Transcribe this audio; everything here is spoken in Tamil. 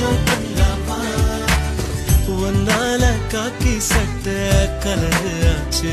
கொஞ்சம் பண்ணலாமா உன்னால காக்கி சட்ட கலரு ஆச்சு